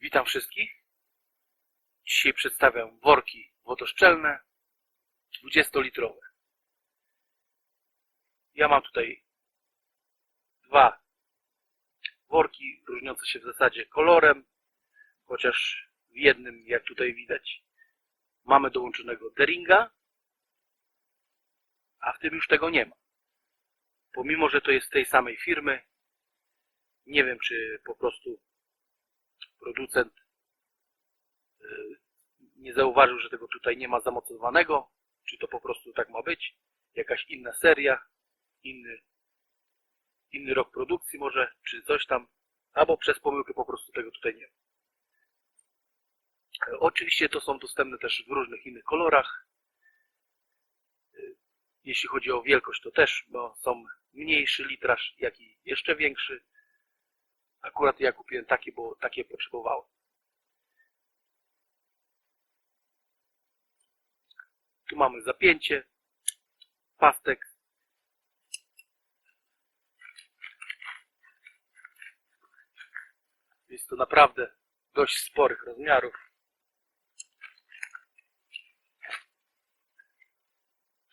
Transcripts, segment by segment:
Witam wszystkich. Dzisiaj przedstawiam worki wodoszczelne 20-litrowe. Ja mam tutaj dwa worki różniące się w zasadzie kolorem, chociaż w jednym, jak tutaj widać, mamy dołączonego Deringa, a w tym już tego nie ma. Pomimo, że to jest z tej samej firmy, nie wiem, czy po prostu producent y, nie zauważył, że tego tutaj nie ma zamocowanego, czy to po prostu tak ma być, jakaś inna seria, inny, inny rok produkcji może, czy coś tam, albo przez pomyłkę po prostu tego tutaj nie ma. Oczywiście to są dostępne też w różnych innych kolorach. Y, Jeśli chodzi o wielkość, to też bo są mniejszy litraż, jak i jeszcze większy. Akurat ja kupiłem takie, bo takie potrzebowałem. Tu mamy zapięcie, pastek. Jest to naprawdę dość sporych rozmiarów.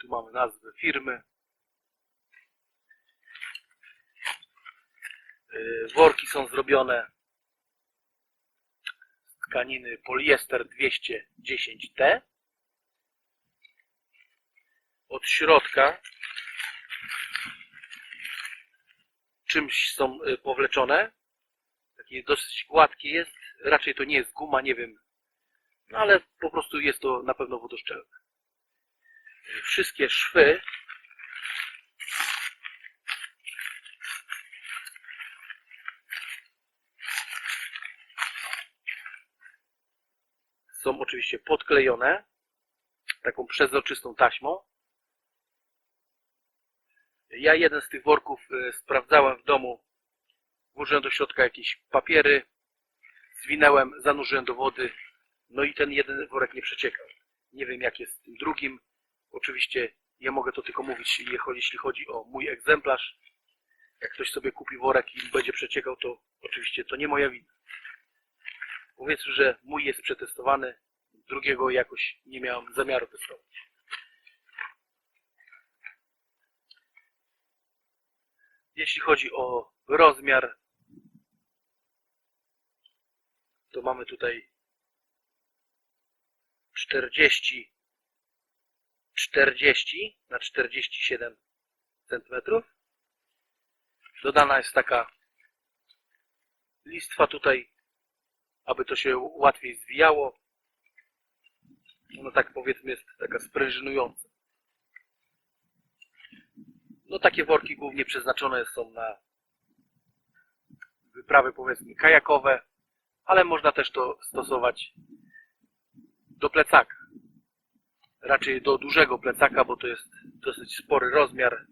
Tu mamy nazwę firmy. Worki są zrobione z tkaniny poliester 210T. Od środka czymś są y, powleczone. Takie dosyć gładkie jest. Raczej to nie jest guma, nie wiem. No ale po prostu jest to na pewno wodoszczelne. Wszystkie szwy są oczywiście podklejone taką przezroczystą taśmą. Ja jeden z tych worków e, sprawdzałem w domu. Włożyłem do środka jakieś papiery, zwinęłem, zanurzyłem do wody, no i ten jeden worek nie przeciekał. Nie wiem jak jest z tym drugim. Oczywiście ja mogę to tylko mówić, jeśli chodzi o mój egzemplarz. Jak ktoś sobie kupi worek i będzie przeciekał, to oczywiście to nie moja wina. Powiedzmy, że mój jest przetestowany, drugiego jakoś nie miałem zamiaru testować. Jeśli chodzi o rozmiar, to mamy tutaj 40 40 na 47 cm. Dodana jest taka listwa tutaj, aby to się łatwiej zwijało. No tak powiedzmy jest taka sprężynująca. No takie worki głównie przeznaczone są na wyprawy powiedzmy kajakowe, ale można też to stosować do plecaka. Raczej do dużego plecaka, bo to jest dosyć spory rozmiar.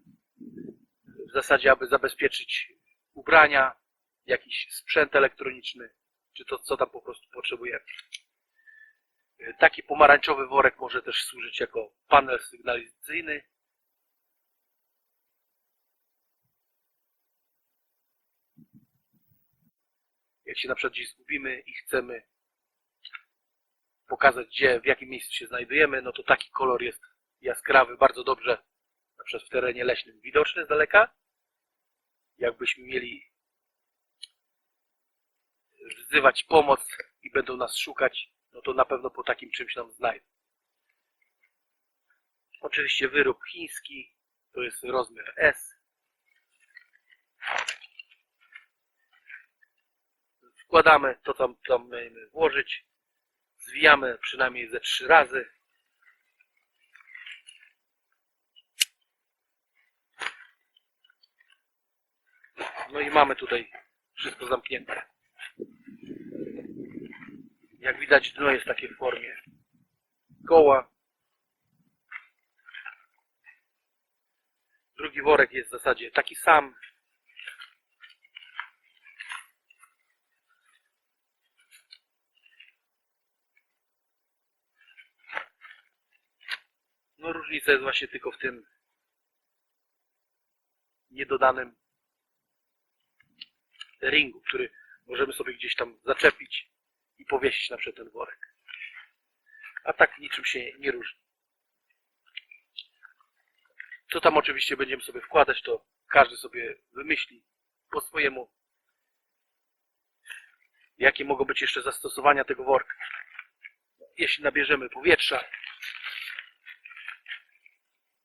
W zasadzie, aby zabezpieczyć ubrania, jakiś sprzęt elektroniczny, czy to co tam po prostu potrzebujemy. Taki pomarańczowy worek może też służyć jako panel sygnalizacyjny. Jak się na przykład gdzieś zgubimy i chcemy pokazać, gdzie, w jakim miejscu się znajdujemy, no to taki kolor jest jaskrawy, bardzo dobrze, na przykład w terenie leśnym widoczny z daleka. Jakbyśmy mieli wzywać pomoc i będą nas szukać, no to na pewno po takim czymś nam znajdą. Oczywiście wyrób chiński, to jest rozmiar S. Wkładamy to, co tam mamy włożyć. Zwijamy przynajmniej ze trzy razy. No i mamy tutaj wszystko zamknięte. Jak widać dno jest takie w formie koła. Drugi worek jest w zasadzie taki sam. No różnica jest właśnie tylko w tym niedodanym ringu, który możemy sobie gdzieś tam zaczepić i powiesić na ten worek. A tak niczym się nie różni. Co tam oczywiście będziemy sobie wkładać, to każdy sobie wymyśli po swojemu, jakie mogą być jeszcze zastosowania tego worka. Jeśli nabierzemy powietrza,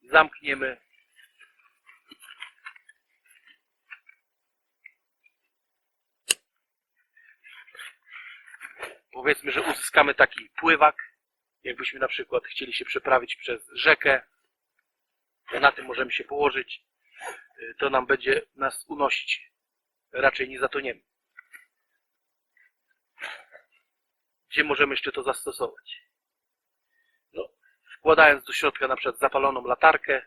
zamkniemy, powiedzmy, że uzyskamy taki pływak, jakbyśmy na przykład chcieli się przeprawić przez rzekę, na tym możemy się położyć, y, to nam będzie nas unosić. Raczej nie zatoniemy. Gdzie możemy jeszcze to zastosować? No, wkładając do środka na przykład zapaloną latarkę,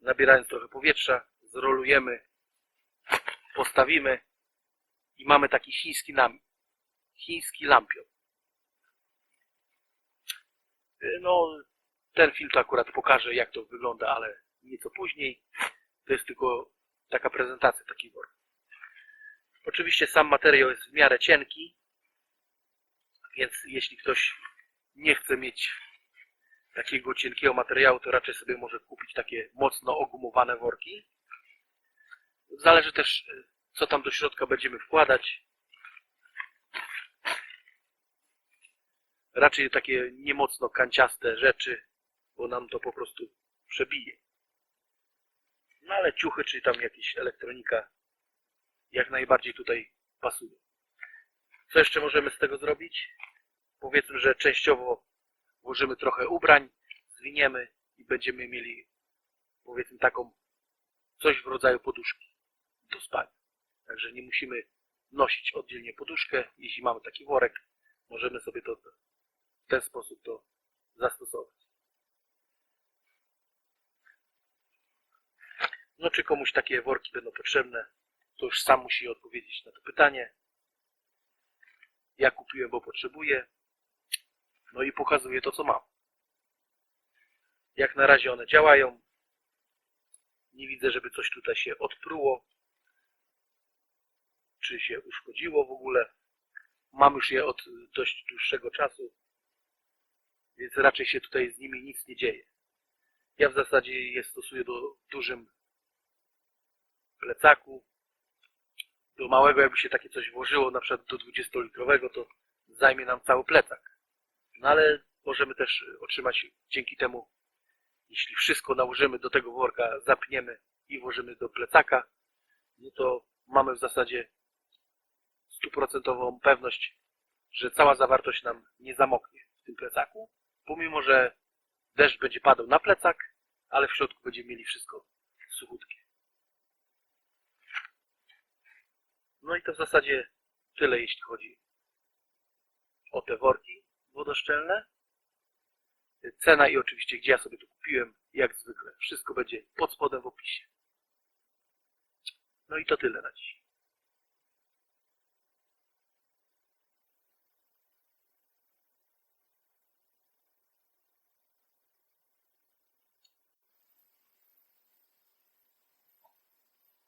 nabierając trochę powietrza, zrolujemy, postawimy i mamy taki chiński nam, chiński lampion. No, ten film to akurat pokaże, jak to wygląda, ale nieco później. To jest tylko taka prezentacja takich worków. Oczywiście sam materiał jest w miarę cienki, więc jeśli ktoś nie chce mieć takiego cienkiego materiału, to raczej sobie może kupić takie mocno ogumowane worki. Zależy też, co tam do środka będziemy wkładać. Raczej takie niemocno kanciaste rzeczy, bo nam to po prostu przebije. No ale ciuchy, czy tam jakieś elektronika jak najbardziej tutaj pasuje. Co jeszcze możemy z tego zrobić? Powiedzmy, że częściowo włożymy trochę ubrań, zwiniemy i będziemy mieli powiedzmy taką coś w rodzaju poduszki do spania. Także nie musimy nosić oddzielnie poduszkę. Jeśli mamy taki worek, możemy sobie to w ten sposób to zastosować. No czy komuś takie worki będą potrzebne, to już sam musi odpowiedzieć na to pytanie. Ja kupiłem, bo potrzebuję. No i pokazuję to, co mam. Jak na razie one działają. Nie widzę, żeby coś tutaj się odpruło. Czy się uszkodziło w ogóle. Mam już je od dość dłuższego czasu. Więc raczej się tutaj z nimi nic nie dzieje. Ja w zasadzie je stosuję do dużym plecaku. Do małego jakby się takie coś włożyło, na przykład do 20-litrowego, to zajmie nam cały plecak. No ale możemy też otrzymać dzięki temu, jeśli wszystko nałożymy do tego worka, zapniemy i włożymy do plecaka, no to mamy w zasadzie stuprocentową pewność, że cała zawartość nam nie zamoknie w tym plecaku, pomimo, że deszcz będzie padał na plecak, ale w środku będziemy mieli wszystko suchutkie. No i to w zasadzie tyle, jeśli chodzi o te worki wodoszczelne. Cena i oczywiście gdzie ja sobie to kupiłem, jak zwykle. Wszystko będzie pod spodem w opisie. No i to tyle na dziś.